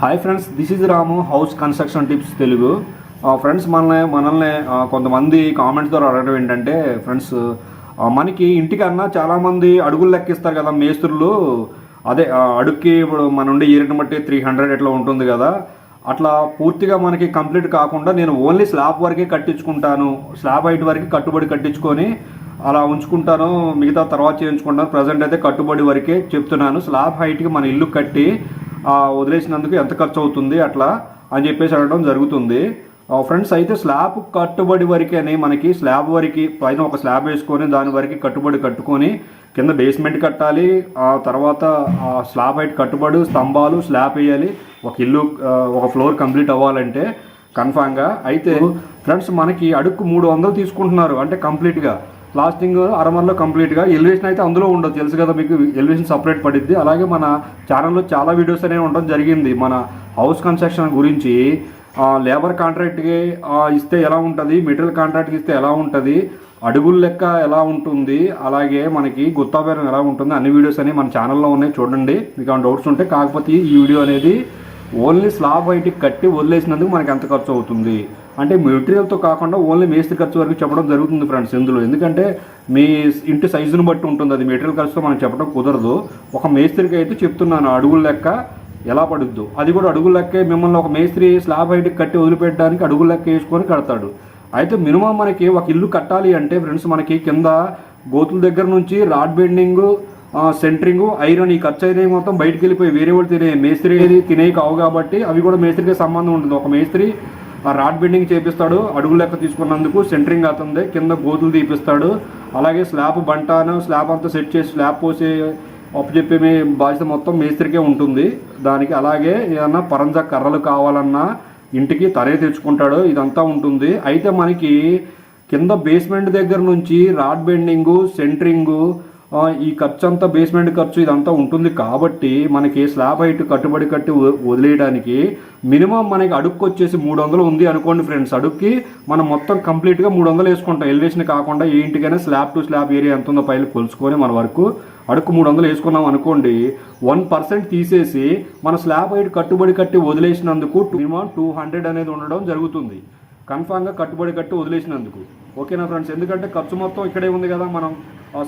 Hi friends this is Ramu house construction tips Telugu friends మనల్ని మనల్ని కొంతమంది comments ద్వారా అడగడం ఏంటంటే ఫ్రెండ్స్ uh, మనకి ఇంటికన్నా చాలామంది అడుగులు లెక్కిస్తారు కదా మేస్త్రులు. అదే uh, అడుగుకి ఇప్పుడు మన ఉండే ఏరియాని బట్టి త్రీ హండ్రెడ్ ఎట్లా ఉంటుంది కదా. అట్లా పూర్తిగా మనకి కంప్లీట్ కాకుండా నేను ఓన్లీ స్లాబ్ వరకే కట్టించుకుంటాను. స్లాబ్ హైట్ వరకు కట్టుబడి కట్టించుకొని అలా ఉంచుకుంటాను. మిగతా తర్వాత చేయించుకుంటాను. ప్రజెంట్ అయితే కట్టుబడి వరకే చెప్తున్నాను. స్లాబ్ హైట్కి మన ఇల్లు కట్టి వదిలేసినందుకు ఎంత ఖర్చు అవుతుంది అట్లా అని చెప్పేసి అడగడం జరుగుతుంది. ఫ్రెండ్స్ అయితే స్లాబ్ కట్టుబడి వరకేనే మనకి స్లాబ్ వరకు పైన ఒక స్లాబ్ వేసుకొని దాని వరకు కట్టుబడి కట్టుకొని కింద బేస్మెంట్ కట్టాలి. ఆ తర్వాత స్లాబ్ హైట్ కట్టుబడి స్తంభాలు స్లాబ్ వేయాలి. ఒక ఇల్లు ఒక ఫ్లోర్ కంప్లీట్ అవ్వాలంటే కన్ఫామ్గా. అయితే ఫ్రెండ్స్ మనకి అడుక్కు మూడు వందలు తీసుకుంటున్నారు అంటే కంప్లీట్గా. లాస్టింగ్ అరమర్లో కంప్లీట్గా ఎలివేషన్ అయితే అందులో ఉండదు. తెలుసు కదా మీకు ఎలివేషన్ సపరేట్ పడిద్ది. అలాగే మన ఛానల్లో చాలా వీడియోస్ అనేవి ఉండడం జరిగింది. మన హౌస్ కన్స్ట్రక్షన్ గురించి లేబర్ కాంట్రాక్ట్కి ఇస్తే ఎలా ఉంటుంది? మెటీరియల్ కాంట్రాక్ట్కి ఇస్తే ఎలా ఉంటుంది? అడుగుల లెక్క ఎలా ఉంటుంది? అలాగే మనకి గుత్తాబేరం ఎలా ఉంటుంది? అన్ని వీడియోస్ అనేవి మన ఛానల్లో ఉన్నాయి. చూడండి. మీకు ఏమైనా డౌట్స్ ఉంటే కాకపోతే ఈ వీడియో అనేది ఓన్లీ స్లాబ్ బయటికి కట్టి వదిలేసినందుకు మనకి ఎంత ఖర్చు అవుతుంది? అంటే మెటీరియల్తో కాకుండా ఓన్లీ మేస్త్రి ఖర్చు వరకు చెప్పడం జరుగుతుంది ఫ్రెండ్స్ ఇందులో. ఎందుకంటే మీ ఇంటి సైజును బట్టి ఉంటుంది. అది మెటీరియల్ ఖర్చుతో మనం చెప్పడం కుదరదు. ఒక మేస్త్రికి అయితే చెప్తున్నాను అడుగుల లెక్క ఎలా పడుద్దు. అది కూడా అడుగుల లెక్కే. మిమ్మల్ని ఒక మేస్త్రి స్లాబ్ హైట్కి కట్టి వదిలిపెట్టడానికి అడుగుల లెక్క వేసుకొని కడతాడు. అయితే మినిమం మనకి ఒక ఇల్లు కట్టాలి అంటే ఫ్రెండ్స్ మనకి కింద గోతుల దగ్గర నుంచి రాడ్ బెండింగ్ సెంటరింగ్ ఐరన్ ఈ ఖర్చు అయితే మొత్తం బయటికి వెళ్ళిపోయి వేరే వాళ్ళు తినే మేస్త్రి ఏది కావు కాబట్టి అవి కూడా మేస్త్రికి సంబంధం ఉంటుంది ఒక మేస్త్రి రాడ్ బెండింగ్ చేపిస్తాడు అడుగు లెక్క తీసుకున్నందుకు సెంటరింగ్ అవుతుంది కింద గోతులు తీపిస్తాడు అలాగే స్లాబ్ బంటాను స్లాబ్ అంతా సెట్ చేసి స్లాబ్ పోసి అప్పచెప్పే మీ బాధ్యత మొత్తం మేస్త్రికే ఉంటుంది. దానికి అలాగే ఏదన్నా పరంజా కర్రలు కావాలన్నా ఇంటికి తనే తెచ్చుకుంటాడు ఇదంతా ఉంటుంది. అయితే మనకి కింద బేస్మెంట్ దగ్గర నుంచి రాడ్ బెండింగు సెంటరింగు ఈ ఖర్చు అంతా బేస్మెంట్ ఖర్చు ఇదంతా ఉంటుంది కాబట్టి మనకి స్లాబ్ హైట్ కట్టుబడి కట్టి వదిలేయడానికి మినిమం మనకి అడుక్కు వచ్చేసి మూడు వందలు ఉంది అనుకోండి ఫ్రెండ్స్ అడుక్కి మనం మొత్తం కంప్లీట్గా మూడు వందలు వేసుకుంటాం. ఎలివేషన్ కాకుండా ఏ ఇంటికైనా స్లాబ్ టు స్లాబ్ ఏరియా ఎంత ఉందో పైలు కొలుసుకొని మన వరకు అడుక్కు మూడు వందలు వేసుకున్నాం అనుకోండి వన్ పర్సెంట్ తీసేసి మన స్లాబ్ హైట్ కట్టుబడి కట్టి వదిలేసినందుకు మినిమం టూ హండ్రెడ్ అనేది ఉండడం జరుగుతుంది. కన్ఫామ్గా కట్టుబడి కట్టి వదిలేసినందుకు. ఓకేనా ఫ్రెండ్స్ ఎందుకంటే ఖర్చు మొత్తం ఇక్కడే ఉంది కదా మనం.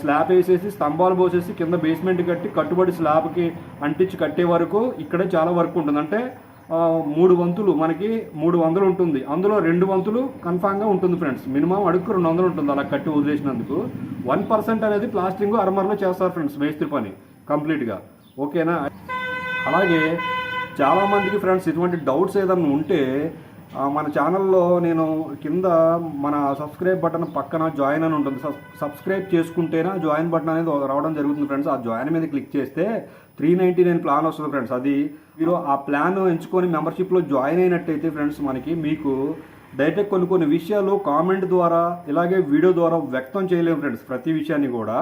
స్లాబ్ వేసేసి స్తంభాలు పోసేసి కింద బేస్మెంట్ కట్టి కట్టుబడి స్లాబ్కి అంటించి కట్టే వరకు ఇక్కడే చాలా వర్క్ ఉంటుంది. అంటే మూడు వంతులు మనకి మూడు వందలు ఉంటుంది. అందులో రెండు వంతులు కన్ఫామ్గా ఉంటుంది ఫ్రెండ్స్ మినిమం అడుగు రెండు వందలు ఉంటుంది అలా కట్టి వదిలేసినందుకు. వన్ పర్సెంట్ అనేది ప్లాస్టింగ్ అరమరలో చేస్తారు ఫ్రెండ్స్ మేస్త్రి పని కంప్లీట్గా ఓకేనా అలాగే చాలామందికి ఫ్రెండ్స్ ఇటువంటి డౌట్స్ ఏదన్నా ఉంటే మన ఛానల్లో నేను కింద మన సబ్స్క్రైబ్ బటన్ పక్కన జాయిన్ అని ఉంటుంది. సబ్- సబ్స్క్రైబ్ చేసుకుంటేనే జాయిన్ బటన్ అనేది రావడం జరుగుతుంది ఫ్రెండ్స్ ఆ జాయిన్ మీద క్లిక్ చేస్తే త్రీ నైంటీ నైన్ ప్లాన్ వస్తుంది ఫ్రెండ్స్ అది మీరు ఆ ప్లాన్ ఎంచుకొని మెంబర్షిప్లో జాయిన్ అయినట్టయితే ఫ్రెండ్స్ మనకి మీకు డైరెక్ట్ కొన్ని కొన్ని విషయాలు కామెంట్ ద్వారా ఇలాగే వీడియో ద్వారా వ్యక్తం చేయలేము ఫ్రెండ్స్ ప్రతి విషయాన్ని కూడా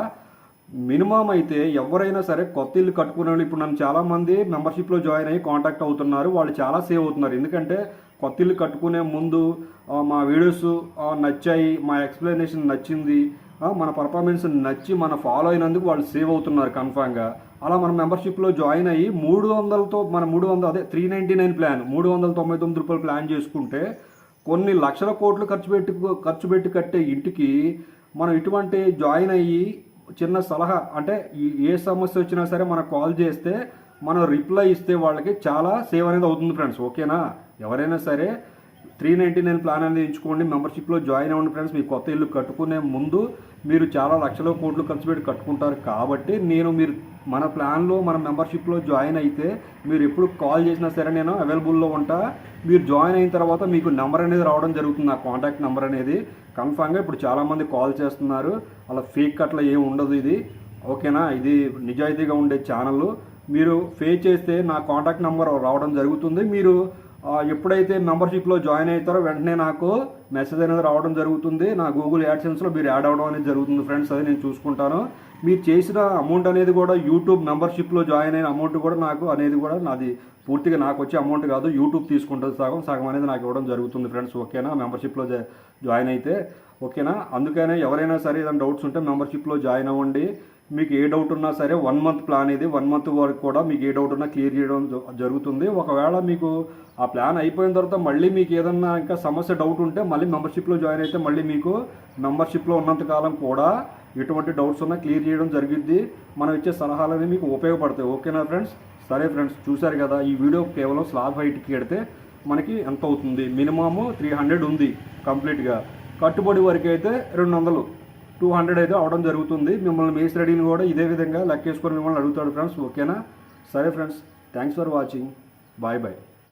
మినిమం అయితే ఎవరైనా సరే కొత్త ఇల్లు కట్టుకునే వాళ్ళు ఇప్పుడు నన్ను చాలా మంది మెంబర్షిప్లో జాయిన్ అయ్యి కాంటాక్ట్ అవుతున్నారు వాళ్ళు చాలా సేవ్ అవుతున్నారు. ఎందుకంటే కొత్త ఇల్లు కట్టుకునే ముందు మా వీడియోస్ నచ్చాయి మా ఎక్స్ప్లెనేషన్ నచ్చింది మన పర్ఫార్మెన్స్ నచ్చి మన ఫాలో అయినందుకు వాళ్ళు సేవ్ అవుతున్నారు కన్ఫామ్గా అలా మన మెంబర్షిప్లో జాయిన్ అయ్యి మూడు వందలతో మన మూడు వందలు అదే త్రీ నైంటీ నైన్ ప్లాన్ మూడు వందల తొంభై తొమ్మిది రూపాయలు ప్లాన్ చేసుకుంటే కొన్ని లక్షల కోట్లు ఖర్చు పెట్టి ఖర్చు పెట్టి కట్టే ఇంటికి మనం ఇటువంటి జాయిన్ అయ్యి చిన్న సలహా అంటే ఏ సమస్య వచ్చినా సరే మనకు కాల్ చేస్తే మనం రిప్లై ఇస్తే వాళ్ళకి చాలా సేవ్ అనేది అవుతుంది ఫ్రెండ్స్. ఓకేనా? ఎవరైనా సరే త్రీ నైంటీ నైన్ ప్లాన్ అనేది ఎంచుకోండి. మెంబర్షిప్లో జాయిన్ అవ్వండి ఫ్రెండ్స్ మీ కొత్త ఇల్లు కట్టుకునే ముందు మీరు చాలా లక్షల కోట్లు ఖర్చు పెట్టి కట్టుకుంటారు. కాబట్టి నేను మీరు మన ప్లాన్లో మన మెంబర్షిప్లో జాయిన్ అయితే మీరు ఎప్పుడు కాల్ చేసినా సరే నేను అవైలబుల్లో ఉంటా. మీరు జాయిన్ అయిన తర్వాత మీకు నెంబర్ అనేది రావడం జరుగుతుంది. నా కాంటాక్ట్ నెంబర్ అనేది కన్ఫామ్గా ఇప్పుడు చాలామంది కాల్ చేస్తున్నారు. అలా ఫేక్ అట్లా ఏమి ఉండదు ఇది. ఓకేనా ఇది నిజాయితీగా ఉండే ఛానల్ మీరు పే చేస్తే నా కాంటాక్ట్ నెంబర్ రావడం జరుగుతుంది. మీరు ఎప్పుడైతే మెంబర్షిప్లో జాయిన్ అవుతారో వెంటనే నాకు మెసేజ్ అనేది రావడం జరుగుతుంది. నా గూగుల్ యాడ్సెన్స్లో మీరు యాడ్ అవ్వడం అనేది జరుగుతుంది ఫ్రెండ్స్. అది నేను చూసుకుంటాను. మీరు చేసిన అమౌంట్ అనేది కూడా యూట్యూబ్ మెంబర్షిప్లో జాయిన్ అయిన అమౌంట్ కూడా నాకు అనేది కూడా నాది పూర్తిగా నాకు వచ్చే అమౌంట్ కాదు. యూట్యూబ్ తీసుకుంటుంది సగం సగం అనేది నాకు ఇవ్వడం జరుగుతుంది ఫ్రెండ్స్. ఓకేనా? మెంబర్షిప్లో జాయిన్ అయితే. ఓకేనా? అందుకనే ఎవరైనా సరే ఏదైనా డౌట్స్ ఉంటే మెంబర్షిప్లో జాయిన్ అవ్వండి. మీకు ఏ డౌట్ ఉన్నా సరే వన్ మంత్ ప్లాన్ ఇది. వన్ మంత్ వరకు కూడా మీకు ఏ డౌట్ ఉన్నా క్లియర్ చేయడం జ- జరుగుతుంది. ఒకవేళ మీకు ఆ ప్లాన్ అయిపోయిన తర్వాత మళ్ళీ మీకు ఏదన్నా ఇంకా సమస్య డౌట్ ఉంటే మళ్ళీ మెంబర్షిప్లో జాయిన్ అయితే మళ్ళీ మీకు మెంబర్షిప్లో ఉన్నంత కాలం కూడా ఎటువంటి డౌట్స్ ఉన్నా క్లియర్ చేయడం జరిగింది మనం ఇచ్చే సలహాలు అనేవి మీకు ఉపయోగపడతాయి. ఓకేనా ఫ్రెండ్స్ సరే ఫ్రెండ్స్ చూశారు కదా ఈ వీడియో కేవలం స్లాబ్ హైట్కి పెడితే మనకి ఎంత అవుతుంది? మినిమము త్రీ హండ్రెడ్ ఉంది కంప్లీట్గా కట్టుబడి వరకు అయితే రెండు వందలు. టూ హండ్రెడ్ అయితే అవడం జరుగుతుంది. మిమ్మల్ని మేస్ రెడీని కూడా ఇదే విధంగా లెక్కేసుకొని మిమ్మల్ని అడుగుతాడు ఫ్రెండ్స్. ఓకేనా? సరే friends thanks for watching. Bye bye.